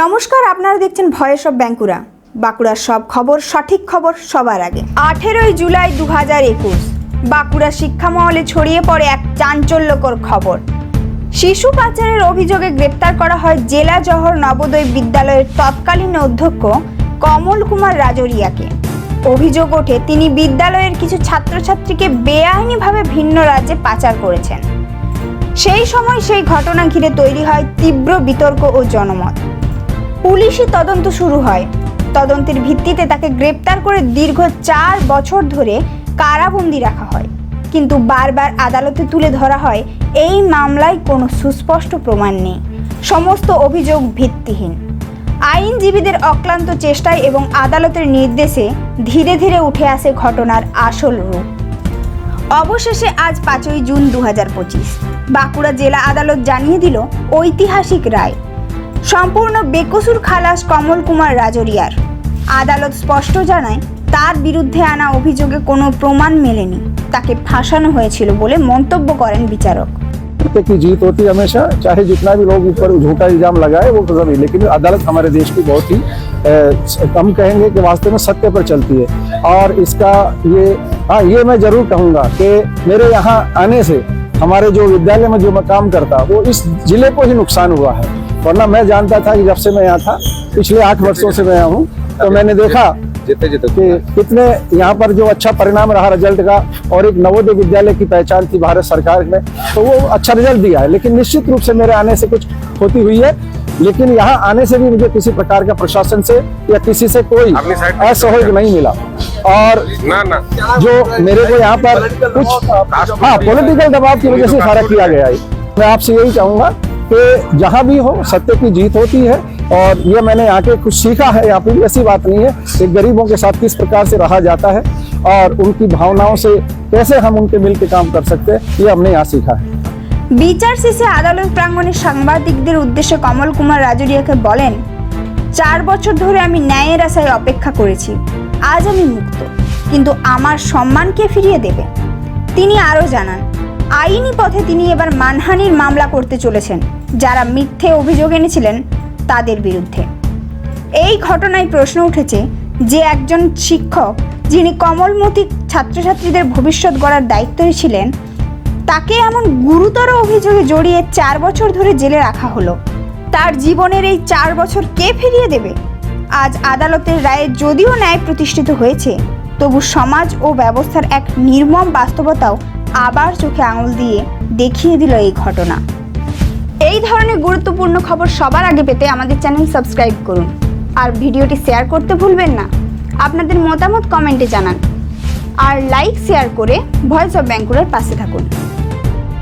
নমস্কার, আপনারা দেখছেন ভয়েস অফ ব্যাঙ্কুরা। বাঁকুড়ার সব খবর, সঠিক খবর সবার আগে। আঠেরোই জুলাই দু হাজার একুশ, বাঁকুড়া শিক্ষা মহলে ছড়িয়ে পড়ে এক চাঞ্চল্যকর খবর। শিশু পাচারের অভিযোগে গ্রেপ্তার করা হয় জেলা জহর নবোদয় বিদ্যালয়ের তৎকালীন অধ্যক্ষ কমল কুমার রাজরিয়াকে। অভিযোগ ওঠে, তিনি বিদ্যালয়ের কিছু ছাত্রছাত্রীকে বেআইনিভাবে ভিন্ন রাজ্যে পাচার করেছেন। সেই সময় সেই ঘটনা ঘিরে তৈরি হয় তীব্র বিতর্ক ও জনমত। পুলিশি তদন্ত শুরু হয়। তদন্তের ভিত্তিতে তাকে গ্রেপ্তার করে দীর্ঘ চার বছর ধরে কারাবন্দি রাখা হয়। কিন্তু বারবার আদালতে তুলে ধরা হয়, এই মামলায় কোনো সুস্পষ্ট প্রমাণ নেই। সমস্ত অভিযোগ ভিত্তিহীন। আইনজীবীদের অক্লান্ত চেষ্টায় এবং আদালতের নির্দেশে ধীরে ধীরে উঠে আসে ঘটনার আসল রূপ। অবশেষে আজ পাঁচই জুন দু হাজার পঁচিশ। বাঁকুড়া জেলা আদালত জানিয়ে দিল, ঐতিহাসিক রায়। সম্পূর্ণ বেকসুর খালাস কমল কুমার রাজরিয়ার আদালত স্পষ্ট জানায় তার বিরুদ্ধে আনা অভিযোগে কোনো প্রমাণ মেলেনি তাকে ফাঁসানো হয়েছিল বলে মন্তব্য করেন বিচারক सत्य की जीत होती है हमेशा चाहे जितना भी लोग ऊपर झूठा इल्जाम लगाए वो तो सभी लेकिन अदालत हमारे देश की बहुत ही अ, हम कहेंगे कि वास्तव में सत्य पर चलती है और इसका ये हाँ ये मैं जरूर कहूंगा कि मेरे यहाँ आने से हमारे जो विद्यालय में जो मैं काम करता वो इस जिले को ही नुकसान हुआ है वरना मैं जानता था कि जब से मैं यहाँ था पिछले आठ वर्षों से मैं यहाँ हूँ तो मैंने देखा जितने जितने कि कितने यहाँ पर जो अच्छा परिणाम रहा रिज़ल्ट का और एक नवोदय विद्यालय की पहचान थी भारत सरकार में तो वो अच्छा रिज़ल्ट दिया है। लेकिन निश्चित रूप से मेरे आने से कुछ होती हुई है। लेकिन यहाँ आने से भी मुझे किसी प्रकार का प्रशासन से या किसी से कोई असहयोग नहीं मिला। और ना ना। जो मेरे को यहाँ पर कुछ हाँ पॉलिटिकल दबाव की वजह से सारा किया गया है। मैं आपसे यही चाहूँगा कि जहाँ भी हो सत्य की जीत होती है और ये मैंने यहाँ के कुछ सीखा है यहाँ पे भी ऐसी बात नहीं है कि गरीबों के साथ किस प्रकार से रहा जाता है और उनकी भावनाओं से कैसे हम उनके मिल के काम कर सकते हैं ये हमने यहाँ सीखा है বিচার শেষে আদালত প্রাঙ্গণে সাংবাদিকদের উদ্দেশ্যে কমল কুমার রাজরিয়াকে বলেন চার বছর ধরে আমি ন্যায়ের আশায় অপেক্ষা করেছি আজ আমি মুক্ত কিন্তু আমার সম্মান কে ফিরিয়ে দেবে তিনি আরও জানান আইনি পথে তিনি এবার মানহানির মামলা করতে চলেছেন, যারা মিথ্যে অভিযোগ এনেছিলেন তাদের বিরুদ্ধে। এই ঘটনায় প্রশ্ন উঠেছে যে একজন শিক্ষক যিনি কমলমতি ছাত্রছাত্রীদের ভবিষ্যৎ গড়ার দায়িত্বে ছিলেন, তাকে এমন গুরুতর অভিযোগে জড়িয়ে চার বছর ধরে জেলে রাখা হলো। তার জীবনের এই চার বছর কে ফিরিয়ে দেবে? আজ আদালতের রায়ে যদিও ন্যায় প্রতিষ্ঠিত হয়েছে, তবু সমাজ ও ব্যবস্থার এক নির্মম বাস্তবতাও আবার চোখে আঙুল দিয়ে দেখিয়ে দিল এই ঘটনা। এই ধরনের গুরুত্বপূর্ণ খবর সবার আগে পেতে আমাদের চ্যানেল সাবস্ক্রাইব করুন। আর ভিডিওটি শেয়ার করতে ভুলবেন না। আপনাদের মতামত কমেন্টে জানান। আর লাইক, শেয়ার করে ভয়েস অফ ব্যাঙ্কুরের পাশে থাকুন।